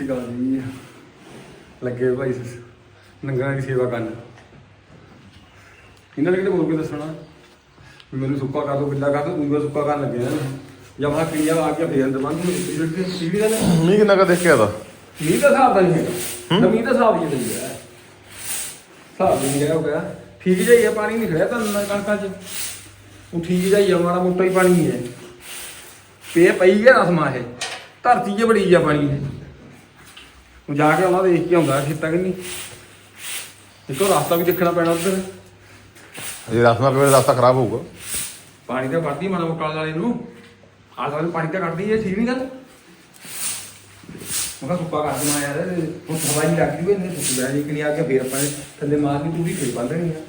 ਸ਼੍ਰੀ ਅਕਾਲ ਜੀ। ਲੱਗੇ ਭਾਈ ਨੰਗਰਾਂ ਦੀ ਸੇਵਾ ਕਰਨ। ਇਹਨਾਂ ਨੇ ਕਿਹੜੇ ਬੋਲ ਕੇ ਦੱਸਣਾ? ਵੀ ਮੈਨੂੰ ਸੁੱਕਾ ਕਰ ਦੋ ਬਿੱਲਾ ਕਰ ਦੋ ਉਂਗਲ ਸੁੱਕਾ ਕਰਨ ਲੱਗੇ ਨਾ ਜਾਂ ਮਾ ਕਿਰਿਆ ਆ ਕੇ ਫੇਰ ਅੰਦਰ ਬੰਦ ਹੋ ਗਈ ਟੀਵੀ ਦਾ ਨਾ? ਮੀਂਹ ਕਿੰਨਾ ਕਾ ਦੇਖ ਕੇ ਆਦਾ ਮੀਂਹ ਦਾ ਹਿਸਾਬ ਦਾ ਨਹੀਂ ਹੈਗਾ। ਨਮੀ ਦਾ ਹਿਸਾਬ ਹੀ ਨਹੀਂ ਹੈ। ਹਿਸਾਬ ਨਹੀਂ ਹੈ ਉਹ ਕਿਹਾ ਠੀਕ ਜਾਈ ਹੈ ਪਾਣੀ ਨਹੀਂ ਖੜਿਆ ਤਾਂ ਕਣਕਾਂ 'ਚ। ਉਹ ਠੀਕ ਜਾਈ ਆ ਮਾੜਾ ਮੋਟਾ ਹੀ ਪਾਣੀ ਹੈ। ਪੇ ਪਈ ਗਿਆ ਰਸਮਾ ਇਹ। ਧਰਤੀ 'ਚ ਬੜੀ ਜਾ ਪਾਣੀ ਇਹ ਉਹ ਜਾ ਕੇ ਉਹਨਾਂ ਦੇਖ ਕੇ ਆਉਂਦਾ ਖੇਤਾਂ ਕਿ ਨਹੀਂ? ਇੱਕੋ ਰਸਤਾ ਵੀ ਦੇਖਣਾ ਪੈਣਾ ਉੱਧਰ। ਜੇ ਰਸਨਾ ਪਵੇ ਰਸਤਾ ਖਰਾਬ ਹੋਊਗਾ। ਪਾਣੀ ਤਾਂ ਕੱਢਦੀ ਮਾੜਾ ਮੋਟਾ ਵਾਲੇ ਨੂੰ। ਆਸ ਵਾਲੇ ਪਾਣੀ ਤਾਂ ਕੱਢਦੀ ਹੈ ਠੀਕ ਨਹੀਂ ਗੱਲ? ਉਹ ਸੁੱਕਾ ਕਰ ਯਾਰ ਉਹ ਹਵਾਈ ਲੱਗਦੀ ਹੋਈ ਨੇ ਸੁੱਕ ਗਿਆ ਜੀ ਕਿ ਨਹੀਂ ਆ ਕੇ ਫੇਰ ਆਪਾਂ ਨੇ ਥੱਲੇ ਮਾਰਨੀ ਪੂਰੀ ਫੇਰ ਬੰਦ ਨਹੀਂ ਆ।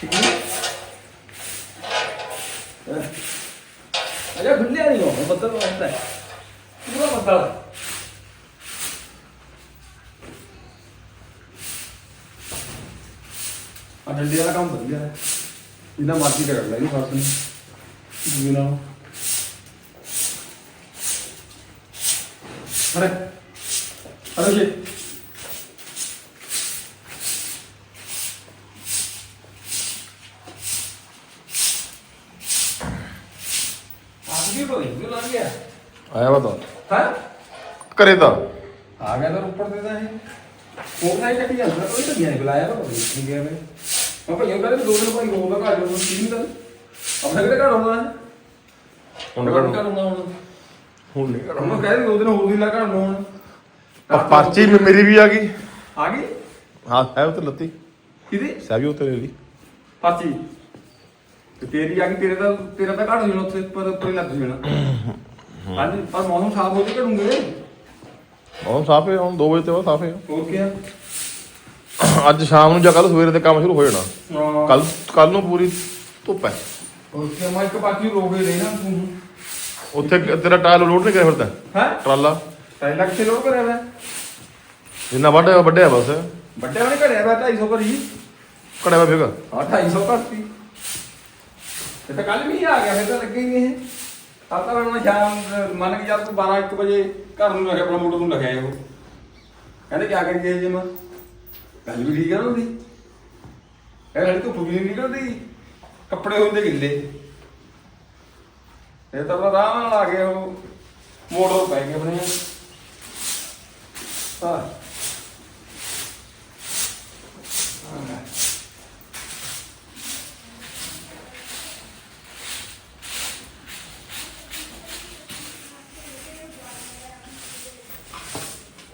ਠੀਕ ਨਹੀਂ ਅਜਾ ਖੁੱਲਿਆ ਨਹੀਂ ਉਹ ਬੱਦਲ ਹੁੰਦਾ ਹੈ। ਪੂਰਾ ਬੱਦਲ? ਆ ਡੰਡੇ ਵਾਲਾ ਕੰਮ ਵਧੀਆ ਹੈ। ਜਿੰਨਾ ਮਰਜ਼ੀ ਕਰ ਲੈ ਇਹਨੂੰ ਫ਼ਰਕ ਨਹੀਂ ਦੂਜੇ ਨਾਲ ਅਰੇ ਅਰੇ ਜੀ। ਆਪ ਵੀ ਗਿਆ? ਆਇਆ ਬਤਾ ਹਾਂ? ਕਰੇ ਤਾਂ। ਆ ਗਿਆ ਤਾਂ ਉੱਪਰ ਦੇ ਦਾ ਇਹ। ਉਹ ਨਹੀਂ ਚੱਕੀ ਜਾਂਦਾ ਕੋਈ ਤਾਂ ਨਹੀਂ ਬੁਲਾਇਆ ਤਾਂ ਨਹੀਂ ਗਿਆ ਮੈਂ ਮੈਂ ਭਈਆ ਕਹਿੰਦੇ ਦੋ ਦਿਨ ਭਾਈ ਹੋਊਗਾ ਘਰ ਜਦੋਂ ਕੀ ਨਹੀਂ ਆਪਣਾ ਕਿਹੜੇ ਘਰ ਆਉਣਾ ਹੈ ਹੁਣ ਘਰ ਆਉਣਾ ਹੁਣ? ਹੁਣ ਨਹੀਂ ਕਰ ਉਹਨੂੰ ਕਹਿੰਦੇ ਦੋ ਦਿਨ ਹੋਰ ਦਿਨ ਲਾ ਘਰ ਨੂੰ ਹੁਣ। ਪਰਚੀ ਮੇਰੀ ਵੀ ਆ ਗਈ। ਆ ਗਈ? ਹਾਂ ਹੈ ਉਹ ਤੇ ਲੱਤੀ। ਕਿਹਦੀ? ਸਹਿਬੀ ਉਹ ਤੇ ਲਈ। ਪਰਚੀ? ਤੇ ਤੇਰੀ ਆ ਗਈ ਤੇਰੇ ਦਾ ਤੇਰਾ ਤਾਂ ਘੜ ਹੋ ਜਾਣਾ ਉੱਥੇ ਪਰ ਉੱਪਰ ਹੀ ਲੱਗ ਜਾਣਾ। ਹਾਂਜੀ ਪਰ ਮੌਸਮ ਸਾਫ਼ ਹੋ ਜੇ ਘੜੂਗੇ ਹੁਣ ਸਾਫ਼ ਹੈ ਹੁਣ 2 ਵਜੇ ਤੇ ਬਾਅਦ ਸਾਫ਼ ਹੈ। ਹੋਰ ਕੀ ਆ? ਅੱਜ ਸ਼ਾਮ ਨੂੰ ਜਾਂ ਕੱਲ ਸਵੇਰੇ ਤੇ ਕੰਮ ਸ਼ੁਰੂ ਹੋ ਜਾਣਾ। ਹਾਂ। ਕੱਲ ਕੱਲ ਨੂੰ ਪੂਰੀ ਧੁੱਪ ਹੈ। ਆ, ਮੈਂ ਇੱਕ ਬਾਕੀ ਰੋਗੇ ਦੇ ਨਾ ਤੂੰ। ਉੱਥੇ ਤੇਰਾ ਟਾਇਲ ਲੋਡ ਨਹੀਂ ਕਰਿਆ ਫਿਰਦਾ ਹੈ? ਟਰਾਲਾ? ਸਾਈ ਲੱਖ ਕਿਲੋ ਕਰਿਆ ਵਾ ਜਿੰਨਾ ਵੱਡਾ ਵੱਡਿਆ ਬਸ। ਵੱਡੇ ਵਾਲੇ ਘੜਿਆ ਵਾ 250 ਕਰੀ ਕੜਿਆ ਵਾ ਫੇਗਾ ਹਾਂ 250 ਕਰਤੀ ਤਾਂ ਕੱਲ ਵੀ ਆ ਗਿਆ ਫਿਰ ਤਾਂ ਲੱਗੇ ਹੀ ਇਹ। ਤਾਂ ਮੈਂ ਸ਼ਾਮ ਮੰਨ ਕੇ ਜਦ ਤੂੰ 12 1 ਵਜੇ ਘਰ ਨੂੰ ਲੱਗਿਆ ਆਪਣਾ ਮੋਟਰ ਨੂੰ ਲੱਗਿਆ ਉਹ। ਕਹਿੰਦੇ ਕੀ ਕਰੀਏ ਜੀ ਮੈਂ। ਗੱਲ ਵੀ ਠੀਕ ਹੈ ਨਾ ਉਹਦੀ। ਇਹ ਹਲੇ ਧੁੱਪ ਵੀ ਨਹੀਂ ਨਿਕਲਦੀ। ਕੱਪੜੇ ਹੁੰਦੇ ਗਿੱਲੇ। ਇਹ ਤਾਂ ਬੜਾ ਆਰਾਮ ਨਾਲ ਆ ਗਿਆ ਉਹ। ਮੋਟਰ ਪੈ ਗਏ ਆਪਣੇ। ਹਾਂ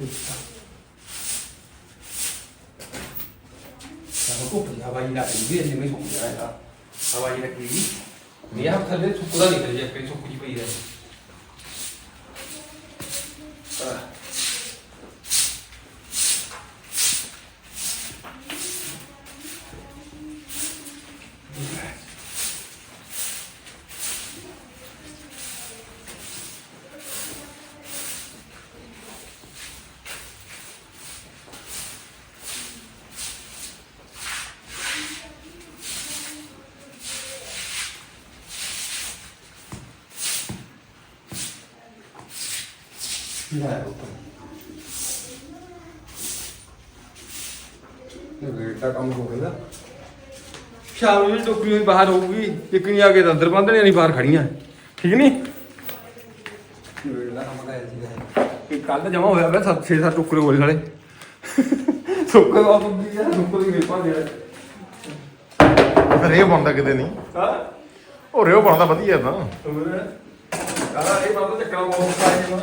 ਉਹ ਕੋਈ ਹਵਾਈ ਨਾ ਪਈ ਵੀ ਨਹੀਂ ਸੁੱਕ ਜਾਏਗਾ ਹਵਾਈ ਰੱਖੀ ਵੀ ਨਹੀਂ ਆ ਥੱਲੇ ਸੁੱਕਦਾ ਨਹੀਂ ਤੇ ਜੇ ਸੁੱਕ ਜੀ ਪਈ ਰਹੇ ਲੈ ਇਹ ਵੇਟਾ ਕੰਮ ਹੋ ਗਿਆ ਸ਼ਾਮ ਨੂੰ ਟੋਕਰੀ ਹੋਈ ਬਾਹਰ ਹੋਊਗੀ ਇੱਕ ਨਹੀਂ ਆ ਕੇ ਤਾਂ ਅੰਦਰ ਬੰਦਣੇ ਨਹੀਂ ਬਾਹਰ ਖੜੀਆਂ ਠੀਕ ਨਹੀਂ ਵੇਟਾ ਕੰਮ ਕਰਿਆ ਸੀ ਕਿ ਕੱਲ ਜਮਾ ਹੋਇਆ ਪਿਆ 7 6 7 ਟੋਕਰੇ ਹੋਏ ਸਾਲੇ ਸੁੱਕੇ ਬਾਪ ਦੀ ਯਾਰ ਸੁੱਕੇ ਦੀ ਵੇਪਾ ਦੇ ਰੇ ਬਣਦਾ ਕਿਤੇ ਨਹੀਂ ਹਾਂ ਉਹ ਰਿਓ ਬਣਦਾ ਵਧੀਆ ਤਾਂ ਹੋਰ ਕਾਲਾ ਇਹ ਬਾਤ ਚੱਕਣਾ ਬਹੁਤ ਸਾਰੇ ਨੂੰ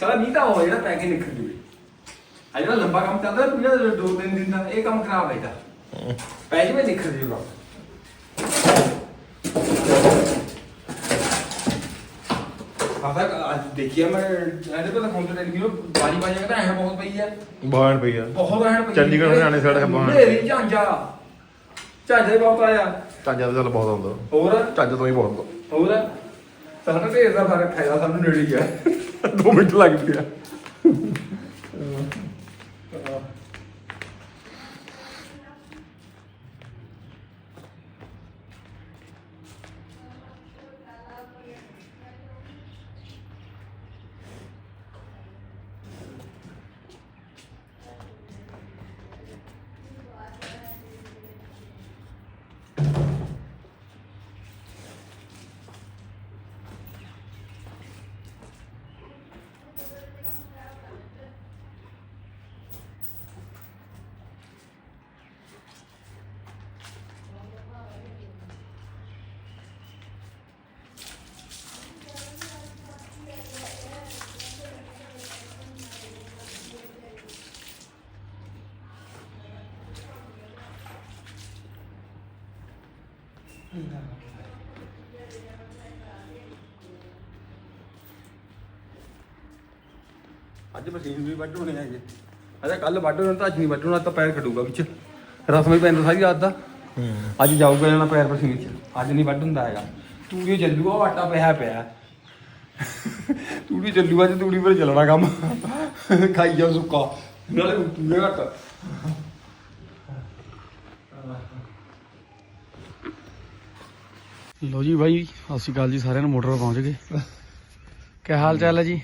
ਸਾਲਾ ਨਹੀਂ ਤਾਂ ਹੋ ਜਿਹੜਾ ਪੈ ਕੇ ਨਿਕਲ ਜੂਵੇ ਆ ਜਿਹੜਾ ਲੰਬਾ ਕੰਮ ਚੱਲਦਾ ਪੂਰਾ ਦੋ ਤਿੰਨ ਦਿਨ ਦਾ ਇਹ ਕੰਮ ਖਰਾਬ ਹੈ ਇਹਦਾ ਪੈ ਜਵੇ ਨਿਕਲ ਜੂਗਾ ਆਹ ਅੱਜ ਦੇਖਿਆ ਮੈਂ ਇਹਦੇ ਪਤਾ ਫੋਨ ਤੇ ਟੈਲੀਵਿਜ਼ਨ ਬਾਰੀ ਬਾਜੀ ਕਹਿੰਦਾ ਐਂ ਬਹੁਤ ਪਈ ਬਾਹਣ ਪਈ ਆ। ਬਹੁਤ ਐਂ ਪਈ ਚੰਡੀਗੜ੍ਹ ਹਰਿਆਣੇ ਬਾਹਰ। ਮੇਰੀ ਝਾਂਜਾ। ਝਾਂਜਾ ਬਹੁਤ ਆਇਆ। ਝਾਂਜਾ ਤਾਂ ਚੱਲ ਬਹੁਤ ਆਉਂਦਾ। ਹੋਰ? ਝਾਂਜਾ ਤੋਂ ਹੀ ਬਹੁਤ ਆਉਂਦਾ। ਹੋਰ? ਸਾਡਾ ਢੇਰ ਦਾ ਫ਼ਰਕ ਹੈ ਸਾਨੂੰ ਨੇੜੇ ਆ। 2 ਮਿੰਟ ਲੱਗ ਗਿਆ ਅੱਜ ਮਸ਼ੀਨ ਵੀ ਅਜਾ ਕੱਲ ਤਾਂ ਅੱਜ ਨਹੀਂ ਵੱਢਣਾ ਤਾਂ ਪੈਰ ਖੜੂਗਾ ਵਿੱਚ। ਰਸਮ ਹੀ ਪੈਂਦਾ ਸਾਰੀ ਰਾਤ ਦਾ। ਅੱਜ ਜਾਊਗਾ ਜਾਣਾ ਪੈਰ ਮਸ਼ੀਨ 'ਚ। ਅੱਜ ਨਹੀਂ ਵੱਢ ਹੁੰਦਾ ਹੈਗਾ। ਤੂੜੀ ਚੱਲੂਗਾ ਆਟਾ ਪਿਆ ਪਿਆ। ਤੂੜੀ ਚੱਲੂਗਾ ਤੇ ਤੂੜੀ ਪਰ ਚੱਲਣਾ ਕੰਮ। ਖਾਈ ਜਾਓ ਸੁੱਕਾ। ਨਾਲੇ ਘੱਟ। ਲੋ ਜੀ ਭਾਈ ਸਤਿ ਸ਼੍ਰੀ ਅਕਾਲ ਜੀ ਸਾਰਿਆਂ ਨੂੰ ਮੋਟਰ ਪਹੁੰਚ ਗਏ। ਕੀ ਹਾਲ ਚਾਲ ਹੈ ਜੀ?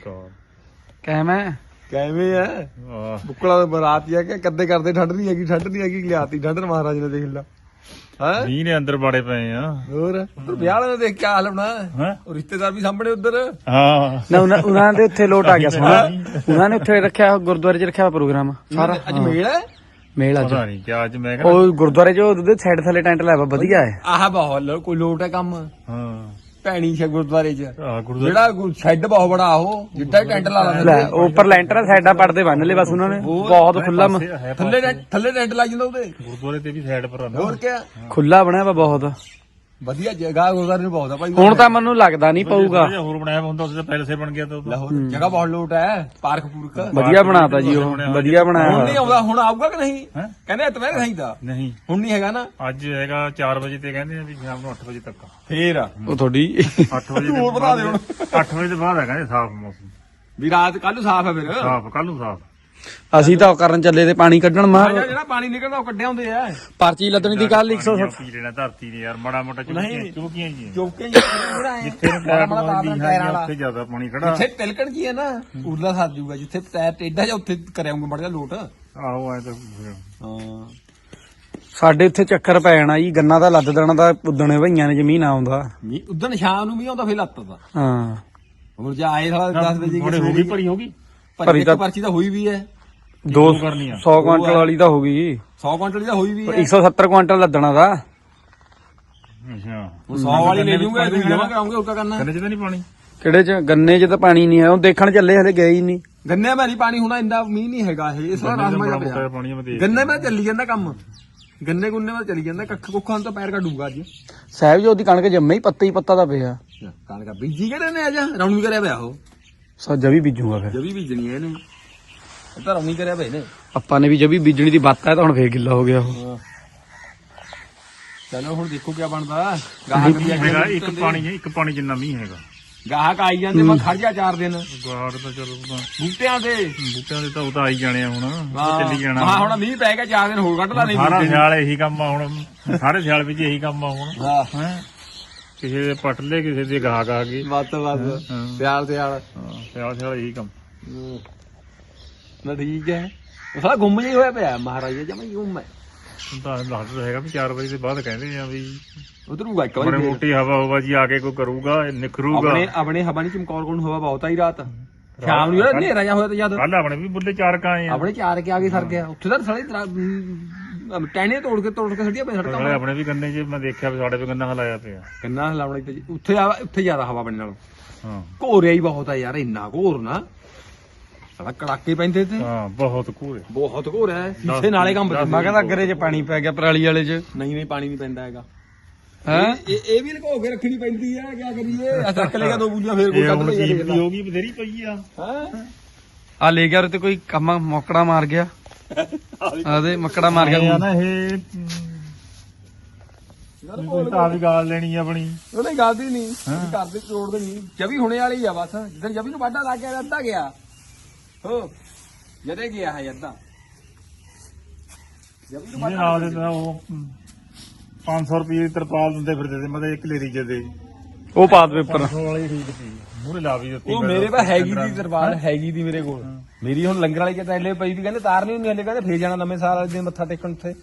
ਕਿਵੇਂ ਮੈਂ ਕਿਵੇਂ ਆ ਬੁੱਕਲਾ ਦਾ ਬਰਾਤ ਆ ਕਿ ਕੱਦੇ ਕਰਦੇ ਠੰਡ ਨਹੀਂ ਹੈਗੀ ਠੰਡ ਨਹੀਂ ਹੈਗੀ ਲਿਆਤੀ ਠੰਡ ਮਹਾਰਾਜ ਨੇ ਦੇਖ ਲਾ। ਹਾਂ? ਮੀਂਹ ਨੇ ਅੰਦਰ ਬਾੜੇ ਪਏ ਆ। ਹੋਰ? ਉਧਰ ਵਿਆਹ ਵਾਲੇ ਨੇ ਦੇਖ ਕੇ ਹਾਲ ਹੋਣਾ? ਹੈਂ? ਉਹ ਰਿਸ਼ਤੇਦਾਰ ਵੀ ਸਾਹਮਣੇ ਉਧਰ? ਹਾਂ। ਨਾ ਉਹਨਾਂ ਦੇ ਉੱਥੇ ਲੋਟ ਆ ਗਿਆ ਸੋਣਾ। ਉਹਨਾਂ ਨੇ ਉੱਥੇ ਰੱਖਿਆ ਗੁਰਦੁਆਰੇ 'ਚ ਰੱਖਿਆ ਹੋਇਆ ਪ੍ਰੋਗਰਾਮ ਸਾਰਾ। ਅੱਜ ਮੇਲ ਹੈ? ਮੇਲ ਅੱਜ ਪਤਾ ਨਹੀਂ ਕਿ ਅੱਜ ਮੈਂ ਕਿਹਾ ਉਹ ਗੁਰਦੁਆਰੇ 'ਚ ਉਹਦੇ ਸਾਈਡ ਥੱਲੇ ਟੈਂਟ ਲਾਇਆ ਵਾ ਵਧੀਆ ਹੈ। ਆਹ ਬਹੁਤ ਲੋ- ਕੋਈ ਲੋਟ ਹੈ ਕੰਮ? ਹਾਂ। ਭੈਣੀ ਛੇ ਗੁਰਦੁਆਰੇ 'ਚ। ਆ ਗੁਰਦੁਆਰਾ ਜਿਹੜਾ ਸ਼ੈੱਡ ਬਹੁਤ ਬੜਾ ਉਹ ਹੀ ਟੈਂਟ ਲਾ ਲੈਂਦੇ ਲੈ ਉਹ ਉੱਪਰ ਲੈਂਟਰ ਸਾਈਡਾਂ ਪੜਦੇ ਬੰਨ ਲਏ ਬਸ ਉਹਨਾਂ ਨੇ। ਬਹੁਤ ਖੁੱਲਾ ਮ- ਥੱਲੇ ਥੱਲੇ ਟੈਂਟ ਲਾ ਜਾਂਦਾ ਉਹਦੇ। ਗੁਰਦੁਆਰੇ ਤੇ ਵੀ ਸਾਈਡ ਪਰ ਆ ਨਾ। ਹੋਰ ਕਿਆ? ਖੁੱਲਾ ਬਣਿਆ ਵਾ ਬਹੁਤ। ਵਧੀਆ ਜਗ੍ਹਾ ਗੁਰਦੁਆਰੇ ਨੂੰ ਬਹੁਤ ਆ ਭਾਈ। ਹੁਣ ਤਾਂ ਮੈਨੂੰ ਲੱਗਦਾ ਨਹੀਂ ਪਊਗਾ। ਜੇ ਹੋਰ ਬਣਾਇਆ ਹੁੰਦਾ ਉਸ ਦਾ ਪੈਲਸੇ ਬਣ ਗਿਆ ਤਾਂ। ਲਾਹੌਰ ਜਗ੍ਹਾ ਬਹੁਤ ਲੋਟ ਹੈ ਪਾਰਕ ਪੂਰਕ। ਵਧੀਆ ਬਣਾਤਾ ਜੀ ਉਹ ਵਧੀਆ ਬਣਾਇਆ। ਹੁਣ। ਨਹੀਂ ਆਉਂਦਾ ਹੁਣ ਆਊਗਾ ਕਿ ਨਹੀਂ? ਹੈਂ? ਕਹਿੰਦੇ ਇਤਵਾਰ ਨਹੀਂ ਦਾ ਨਹੀਂ। ਹੁਣ ਨਹੀਂ ਹੈਗਾ ਨਾ। ਅੱਜ ਹੈਗਾ 4 ਵਜੇ ਤੇ ਕਹਿੰਦੇ ਆ ਵੀ ਸ਼ਾਮ ਨੂੰ 8 ਵਜੇ ਤੱਕ ਫੇਰ ਉਹ ਤੁਹਾਡੀ 8 ਵਜੇ ਹੋਰ ਬਣਾ ਦੇ ਹੁਣ। 8 ਵਜੇ ਤੋਂ ਬਾਅਦ ਹੈਗਾ ਇਹ ਸਾਫ਼ ਮੌਸਮ। ਵੀ ਰਾਤ ਕੱਲ ਨੂੰ ਸਾਫ਼ ਹੈ ਫਿਰ। ਸਾਫ਼ ਕੱਲ ਨੂੰ ਸਾਫ਼। ਅਸੀਂ ਤਾਂ ਉਹ ਕਰਨ ਚੱਲੇ ਤੇ ਪਾਣੀ ਕੱਢਣ ਆ ਮਾਰ ਜਿਹੜਾ ਪਾਣੀ ਨਿਕਲਦਾ ਉਹ ਕੱਢਿਆ ਹੁੰਦੇ ਆ। ਪਰਚੀ ਲੱਦਣੀ ਦੀ ਕੱਲ 170 ਪੀ ਲੈਣਾ ਧਰਤੀ ਨੇ ਯਾਰ ਮਾੜਾ ਮੋਟਾ ਚੁੱਕੀਆਂ ਚੁੱਕੀਆਂ ਜੀ ਚੌਕੇ ਜਿੱਥੇ ਮਾੜਾ ਮਾੜਾ ਤਾਰ ਵਾਲਾ ਉੱਥੇ ਜ਼ਿਆਦਾ ਪਾਣੀ ਖੜਾ। ਜਿੱਥੇ ਤਿਲਕਣ ਕੀ ਹੈ ਨਾ ਉਰਲਾ ਸਰ ਜੂਗਾ ਜਿੱਥੇ ਟਾਇਰ ਟੇਡਾ ਜਾਂ ਉੱਥੇ ਕਰਿਆਉਂਗੇ ਮੜ ਜਾ ਲੋਟ। ਆਹੋ ਐ ਤਾਂ। ਹਾਂ। ਸਾਡੇ ਉੱਥੇ ਚੱਕਰ ਪੈ ਜਾਣਾ ਜੀ ਗੰਨਾ ਦਾ ਲੱਦ ਦੇਣਾ ਦਾ ਉਦਣੇ ਭਈਆਂ ਨੇ ਜ਼ਮੀਨ ਆਉਂਦਾ। ਮੀ ਉਦੋਂ ਸ਼ਾਮ ਨੂੰ ਵੀ ਆਉਂਦਾ ਫੇਰ ਲੱਤ ਦਾ। ਹਾਂ। ਹੁਣ ਜੇ ਆਏ ਸਾਲਾ 10 ਵਜੇ ਹੋ ਗਈ ਭਰੀ ਹੋ ਗਈ? ਭਰੀ ਤਾਂ ਪਰਚੀ ਤਾਂ ਹੋਈ ਵੀ ਹੈ। ਦੋ ਕਰਨੀ ਆ। 100 ਕੁਆਂਟਲ ਵਾਲੀ ਤਾਂ ਹੋ ਗਈ। 100 ਕੁਇੰਟਲ ਦੀ ਤਾਂ ਹੋਈ ਵੀ ਹੈ। 170 ਕੁਆਂਟਲ ਲੱਦਣਾ ਦਾ। ਅੱਛਾ। ਹੁਣ 100 ਵਾਲੀ ਲੈ ਜੂਗਾ ਤੁਸੀਂ ਜਮਾ ਕਰਾਉਂਗੇ ਉਹ ਕਾ ਕਰਨਾ ਗੰਨੇ ਚ ਤਾਂ ਨਹੀਂ ਪਾਣੀ? ਕਿਹੜੇ ਚ? ਗੰਨੇ ਚ ਤਾਂ ਪਾਣੀ ਨਹੀਂ ਹੈ। ਉਹ ਦੇਖਣ ਚੱਲੇ ਹਲੇ ਗਏ ਹੀ ਨਹੀਂ। ਗੰਨੇ ਮੈਂ ਨਹੀਂ ਪਾਣੀ ਹੋਣਾ ਇੰਦਾ ਮੀਂਹ ਨਹੀਂ ਹੈਗਾ ਇਹ ਇਸ ਵਾਰ ਗੰਨੇ ਰਾਸਮਾ ਜਾ ਪਿਆ। ਗੰਨੇ ਮੈਂ ਚੱਲੀ ਜਾਂਦਾ ਕੰਮ। ਗੰਨੇ ਗੁੰਨੇ ਮੈਂ ਚੱਲੀ ਜਾਂਦਾ ਕੱਖ ਕੁੱਖਾਂ ਨੂੰ ਤਾਂ ਪੈਰ ਕੱਢੂਗਾ ਅੱਜ। ਸਾਹਿਬ ਜੀ ਉਹਦੀ ਕਣਕ ਜੰਮੇ ਹੀ ਪੱਤਾ ਹੀ ਪੱਤਾ ਦਾ ਪਿਆ। ਕਣਕਾ ਬੀਜੀ ਕਿਹੜੇ ਨੇ ਅੱਜ? ਰੌਣੀ ਕਰਿਆ ਪਿਆ ਉਹ। ਸੱਜਾ ਵੀ ਬੀਜੂਗਾ ਫਿਰ। ਜਵੀ ਬੀਜਣੀ ਹੈ ਇਹਨੇ। ਇਹ ਤਾਂ ਰੌਣੀ ਕਰਿਆ ਪਿਆ ਇਹਨੇ। ਆਪਾਂ ਨੇ ਵੀ ਜਬੀ ਬੀਜਣੀ ਦੀ ਬਾਤ ਹੈ ਤਾਂ ਹੁਣ ਫੇਰ ਗਿੱਲਾ ਹੋ ਗਿਆ ਉਹ। ਚਲੋ ਹੁਣ ਦੇਖੋ ਕੀ ਬਣਦਾ। ਗਾਹਕ ਵੀ ਹੈਗਾ ਇੱਕ ਪਾਣੀ ਇੱਕ ਪਾਣੀ ਜਿੰਨਾ ਮੀਂਹ ਹੈਗਾ। ਗਾਹਕ ਆਈ ਜਾਂਦੇ ਮੈਂ ਖੜ ਜਾ ਚਾਰ ਦਿਨ। ਗਾੜ ਤਾਂ ਚਲੋ ਤਾਂ ਬੂਟਿਆਂ ਦੇ ਬੂਟਿਆਂ ਦੇ ਤਾਂ ਉਹ ਤਾਂ ਆਈ ਜਾਣੇ ਹੁਣ। ਚੱਲੀ ਜਾਣਾ। ਹਾਂ ਹੁਣ ਮੀਂਹ ਪੈ ਗਿਆ ਚਾਰ ਦਿਨ ਹੋਰ ਕੱਢ ਲਾ ਨਹੀਂ ਸਾਰਾ ਸਿਆਲ ਇਹੀ ਕੰਮ ਆ ਹੁਣ ਸਾਰੇ ਸਿਆਲ ਵਿੱਚ ਇਹੀ ਕੰਮ ਆ ਹੁਣ। ਹਾਂ। ਕਿਸੇ ਦੇ ਪੱਟ ਲੈ ਕਿਸੇ ਦੇ ਗਾਹਕ ਆ ਗਏ। ਬਸ ਬਸ ਹਾਂ। ਸਿਆਲ ਸਿਆਲ। ਸਿਆਲ ਸਿਆਲ ਇਹੀ ਕੰਮ ਨਾ ਠੀਕ ਹੈ ਉਹ ਸਾਲਾ ਗੁੰਮ ਜਿਹਾ ਹੀ ਹੋਇਆ ਪਿਆ ਮਹਾਰਾਜਾ ਜਮਾ ਹੀ ਗੁੰਮ ਹੈ ਹੁਣ ਤਾਂ ਲੱਗਦਾ ਹੈਗਾ ਵੀ 4 ਵਜੇ ਦੇ ਬਾਅਦ ਕਹਿੰਦੇ ਆ ਵੀ ਉਧਰੂਗਾ ਇੱਕ ਬੜੇ ਵਾਰੀ ਫੇਰ। ਮੋਟੀ ਹਵਾ ਹੋਵਾ ਜੀ ਆ ਕੇ ਕੋਈ ਕਰੂਗਾ ਇਹ ਨਿਖਰੂਗਾ ਆਪਣੇ ਆਪਣੇ ਹਵਾ ਨਹੀਂ ਚਮਕੌਰ ਕੋਲ ਹਵਾ ਬਹੁਤ ਆਈ ਰਾਤ ਸ਼ਾਮ ਨੂੰ ਜਿਹੜਾ ਹਨੇਰਾ ਜਾ ਹੋਇਆ ਤੇ ਜਦ ਕੱਲ ਆਪਣੇ ਵੀ ਬੁੱਲੇ ਚਾਰ ਕ ਆਏ ਆ ਆਪਣੇ ਚਾਰ ਕੇ ਆ ਕੇ ਸਰ ਗਿਆ ਉੱਥੇ ਤਾਂ ਸੜੇ ਟੈਣੇ ਤੋੜ ਕੇ ਤੋੜ ਕੇ ਸੜੀਆਂ ਪਈ ਨਾਲੇ ਸੜਕਾਂ ਆਪਣੇ ਵੀ ਗੰਨੇ 'ਚ ਮੈਂ ਦੇਖਿਆ ਵੀ ਸਾਡੇ ਵੀ ਗੰਨਾ ਹਲਾਇਆ ਪਿਆ ਕਿੰਨਾ ਹਲਾਉਣਾ ਤੇ ਉੱਥੇ ਆ- ਉੱਥੇ ਜ਼ਿਆਦਾ ਹਵਾ ਬਣਨ ਨਾਲੋਂ ਹਾਂ। ਘੋਰਿਆ ਹੀ ਬਹੁਤ ਆ ਯਾਰ ਇੰਨਾ ਘੋਰ ਨਾ। ਸਾਲਾ ਕੜਾਕੇ ਪੈਂਦੇ ਤੇ। ਹਾਂ ਬਹੁਤ ਕੂੜੇ ਬਹੁਤ ਘੋਰ ਹੈ। ਇੱਥੇ ਨਾਲੇ ਕੰਮ ਮੈਂ ਕਹਿੰਦਾ ਅੱਗਰੇ ਚ ਪਾਣੀ ਪੈ ਗਿਆ ਪਰਾਲੀ ਵਾਲੇ ਚ। ਨਹੀਂ ਨਹੀਂ ਪਾਣੀ ਨਹੀਂ ਪੈਂਦਾ ਹੈਗਾ। ਹੈ? ਇਹ ਇਹ ਵੀ ਲੁਕੋ ਕੇ ਰੱਖਣੀ ਪੈਂਦੀ ਆ ਕੀ ਕਰੀਏ? ਆ ਚੱਕ ਲੇਗਾ ਦੋ ਬੂਲੀਆਂ ਫੇਰ ਕੋਈ ਕੱਢ ਹੁਣ ਲਈਏ ਜੀਪ ਦੀ ਹੋ ਗਈ ਬਥੇਰੀ ਪਈ ਆ। ਹਾਂ? ਆ ਲੈ ਗਿਆ ਤੇ ਕੋਈ ਕੰਮ ਮੋਕੜਾ ਮਾਰ ਗਿਆ। ਆਦੇ ਮੱਕੜਾ ਮਾਰ ਗਿਆ ਨਾ ਇਹ ਕੋਈ ਤਾਂ ਵੀ ਗਾਲ ਲੈਣੀ ਆਪਣੀ। ਉਹਨੇ ਗਾਦੀ ਨਹੀਂ ਘਰ ਦੇ ਤੋੜਦੇ ਨਹੀਂ। ਜਵੀ ਹੁਣੇ ਵਾਲੀ ਆ ਬਸ ਜਿੱਦਣ ਜਵੀ ਨੂੰ ਵਾਢਾ ਲਾ ਕੇ ਅੱਧਾ ਗਿਆ। ਹੋ ਜਦੇ ਗਿਆ ਹੈ ਅੱਧਾ। ਜਵੀ ਨੂੰ ਇਹਦੇ ਨਾਲ ਦੇ ਤਾਂ ਉਹ 500 ਰੁਪਏ ਦੀ ਤਰਪਾਲ ਦਿੰਦੇ ਫਿਰਦੇ ਤੇ ਮਤਲਬ ਇੱਕ ਲੇਰੀ ਜਦੇ। ਉਹ ਪਾਦ ਪੇਪਰ 500 ਵਾਲੀ ਠੀਕ ਸੀ। ਮੂਰੇ ਲਾ ਵੀ ਦਿੱਤੀ ਉਹ ਮੇਰੇ ਪਾ ਹੈਗੀ ਦੀ ਦਰਬਾਰ ਹੈਗੀ ਦੀ ਮੇਰੇ ਕੋਲ। ਮੇਰੀ ਹੁਣ ਲੰਗਰ ਵਾਲੀ ਕਿਤੇ ਐਲੇ ਪਈ ਵੀ ਕਹਿੰਦੇ ਤਾਰ ਨਹੀਂ ਹੁੰਦੀ ਹਲੇ ਕਹਿੰਦੇ ਫੇਰ ਜਾਣਾ ਨਵੇਂ ਸਾਲ ਵਾਲੇ ਦਿਨ ਮੱਥਾ ਟੇਕਣ ਉੱਥੇ।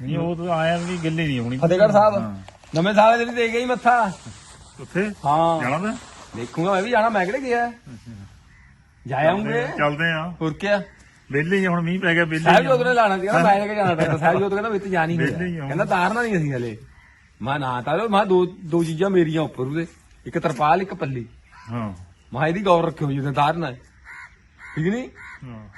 ਨਹੀਂ ਉਹ ਤਾਂ ਆਇਆ ਵੀ ਗਿੱਲੀ ਨਹੀਂ ਹੋਣੀ ਫਤਿਹਗੜ੍ਹ ਸਾਹਿਬ ਨਵੇਂ ਸਾਲ ਵਾਲੇ ਦਿਨ ਦੇ ਗਈ ਮੱਥਾ। ਉੱਥੇ? ਹਾਂ। ਜਾਣਾ ਤਾਂ? ਦੇਖੂਗਾ ਮੈਂ ਵੀ ਜਾਣਾ ਮੈਂ ਕਿਹੜੇ ਗਿਆ? ਜਾ ਆਉਂਗੇ ਚੱਲਦੇ ਆ। ਹੋਰ ਕਿਆ? ਵਿਹਲੇ ਹੀ ਹੁਣ ਮੀਂਹ ਪੈ ਗਿਆ ਵਿਹਲੇ ਸਾਹਿਬ। ਜੋਤ ਨੇ ਲਾਣਾ ਸੀ ਕਹਿੰਦਾ ਮੈਂ ਲੈ ਕੇ ਜਾਣਾ ਟਰੈਕਟਰ ਸਾਹਿਬ ਜੋਤ ਕਹਿੰਦਾ ਵਿੱਚ ਜਾ ਨਹੀਂ। ਕਹਿੰਦਾ ਤਾਰਨਾ ਨਹੀਂ ਅਸੀਂ ਹਲੇ। ਮੈਂ ਨਾ ਤਾਰੋ ਮੈਂ ਦੋ ਦੋ ਚੀਜ਼ਾਂ ਮੇਰੀਆਂ ਉੱਪਰ ਉਹਦੇ। ਇੱਕ ਤਰਪਾਲ ਇੱਕ ਪੱਲੀ। ਹਾਂ। ਮੈਂ ਇਹਦੀ ਗੌਰ ਰੱਖਿਓ ਜਦੋਂ ਤਾਰਨਾ। ਠੀਕ ਨਹੀਂ ਹਾਂ।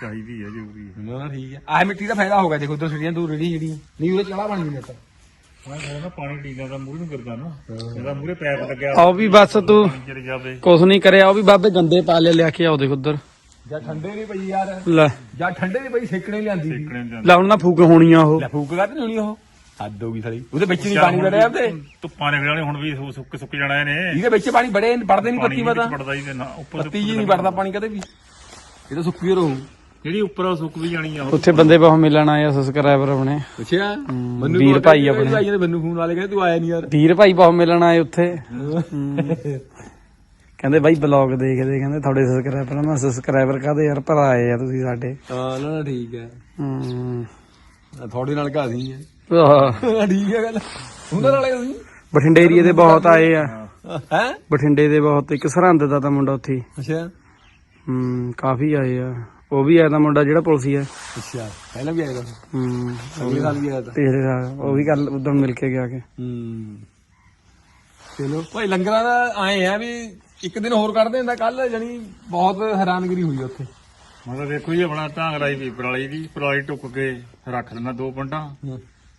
ਚਾਹੀਦੀ ਹੈ ਜ਼ਰੂਰੀ ਹੈ। ਨਾ ਨਾ ਠੀਕ ਹੈ। ਆਹ ਮਿੱਟੀ ਦਾ ਫਾਇਦਾ ਹੋਗਾ ਦੇਖੋ ਉਧਰ ਸਿੜੀਆਂ ਦੂਰ ਰੜੀ ਜਿਹੜੀਆਂ ਨਹੀਂ ਉਹਦੇ ਚੜਾ ਬਣ ਜਾਂਦੇ ਤਾਂ। ਮੈਂ ਕਹਿੰਦਾ ਪਾਣੀ ਡੀਲਾਂ ਦਾ ਮੂਰੇ ਨੂੰ ਕਰਦਾ ਨਾ। ਇਹਦਾ ਮੂਰੇ ਪੈਪ ਲੱਗਿਆ। ਆਓ ਵੀ ਬਸ ਤੂੰ ਚਿਰ ਜਾਵੇ। ਕੁਛ ਨਹੀਂ ਕਰਿਆ ਉਹ ਵੀ ਬਾਬੇ ਗੰਦੇ ਪਾ ਲਿਆ ਲਿਆ ਕੇ ਆਓ ਦੇਖ ਉਧਰ। ਜਾਂ ਠੰਡੇ ਨਹੀਂ ਪਈ ਯਾਰ। ਲੈ। ਜਾਂ ਠੰਡੇ ਨਹੀਂ ਪਈ ਸੇਕਣੇ ਲਿਆਂਦੀ ਸੀ ਟਿਕਣੇ ਜਾਂਦੇ ਲੈ ਹੁਣ ਨਾ ਫੂਕ ਹੋਣੀ ਆ ਉਹ। ਲੈ ਫੂਕ ਕਰ ਨਹੀਂ ਹੋਣੀ ਉਹ? ਹੱਦ ਹੋ ਗਈ ਸਾਲੀ। ਉਹਦੇ ਵਿੱਚ ਨਹੀਂ ਪਾਣੀ ਵੜਿਆ ਉਹਦੇ। ਧੁੱਪਾਂ ਨਿਕਲ ਜਾਣੇ ਹੁਣ ਵੀ ਸੁ- ਸੁੱਕ ਸੁੱਕ ਜਾਣਾ ਇਹਨੇ। ਇਹਦੇ ਵਿੱਚ ਪਾਣੀ ਬੜੇ ਵੜਦੇ ਨਹੀਂ ਪੱਤੀ ਮਤਾ ਪੜਦਾ ਹੀ ਤੇ ਨਾ ਉੱਪਰ ਪੱਤੀ ਜੀ ਨਹੀਂ ਵੜਦਾ ਪਾਣੀ ਕਦੇ ਵੀ। ਇਹ ਤਾਂ ਸੁੱਕੀ ਰਹੂ। ਜਿਹੜੀ ਉੱਪਰ ਸੁੱਕ ਵੀ ਜਾਣੀ ਆ ਉਹ? ਉੱਥੇ ਬੰਦੇ ਬਹੁਤ ਮਿਲਣ ਆਏ ਆ ਸਬਸਕ੍ਰਾਈਬਰ ਆਪਣੇ। ਅੱਛਾ ਮੈਨੂੰ ਵੀਰ ਭਾਈ ਆਪਣੇ। ਭਾਈ ਨੇ ਮੈਨੂੰ ਫੋਨ ਵਾਲੇ ਕਹਿੰਦੇ ਤੂੰ ਆਇਆ ਨਹੀਂ ਯਾਰ। ਵੀਰ ਭਾਈ ਬਹੁਤ ਮਿਲਣ ਆਏ ਉੱਥੇ। ਕਹਿੰਦੇ ਬਾਈ ਬਲੌਗ ਦੇਖਦੇ ਕਹਿੰਦੇ ਤੁਹਾਡੇ ਸਬਸਕ੍ਰਾਈਬਰ ਮੈਂ ਸਬਸਕ੍ਰਾਈਬਰ ਕਾਦੇ ਯਾਰ ਭਰਾ ਆਏ ਆ ਤੁਸੀਂ ਸਾਡੇ। ਹਾਂ ਨਾ ਨਾ ਠੀਕ ਹੈ। ਹੂੰ ਤੁਹਾਡੇ ਨਾਲ ਘਾਸੀ ਹੈ ਆਹ, ਠੀਕ ਹੈ ਗੱਲ। ਉਹਨਾਂ ਨਾਲੇ ਤੁਸੀਂ? ਬਠਿੰਡੇ ਏਰੀਏ ਦੇ ਬਹੁਤ ਆਏ ਆ। ਹੈ? ਬਠਿੰਡੇ ਦੇ ਬਹੁਤ ਇੱਕ ਸਰਹੰਦ ਦਾ ਤਾਂ ਮੁੰਡਾ ਉੱਥੇ। ਹੀ। ਅੱਛਾ। ਹੂੰ ਕਾਫੀ ਆਏ ਆ। ਉਹ ਵੀ ਆਇਆ ਤਾਂ ਮੁੰਡਾ ਜਿਹੜਾ ਪੁਲਿਸ ਆ। ਅੱਛਾ ਪਹਿਲਾਂ ਵੀ ਆਇਆ ਤਾਂ ਹੂੰ ਅਗਲੇ ਸਾਲ ਵੀ ਆਇਆ ਤਾਂ। ਪਿਛਲੇ ਸਾਲ ਉਹ ਵੀ ਕੱਲ ਉਦੋਂ ਮਿਲ ਕੇ ਗਿਆ ਕੇ। ਹੂੰ। ਚਲੋ। ਭਾਈ ਲੰਗਰਾਂ ਦਾ ਆਏ ਆ ਵੀ ਇੱਕ ਦਿਨ ਹੋਰ ਕੱਢਦੇ ਹੁੰਦਾ ਕੱਲ ਜਣੀ ਬਹੁਤ ਹੈਰਾਨਗਰੀ ਹੋਈ ਉੱਥੇ। ਮਤਲਬ ਦੇਖੋ ਜੀ ਆਪਣਾ ਢਾਂਗ ਲਾਈ ਵੀ ਪਰਾਲੀ ਦੀ ਪਰਾਲੀ ਟੁੱਕ ਕੇ ਰੱਖ ਲੈਣਾ ਦੋ ਪੰਡਾ।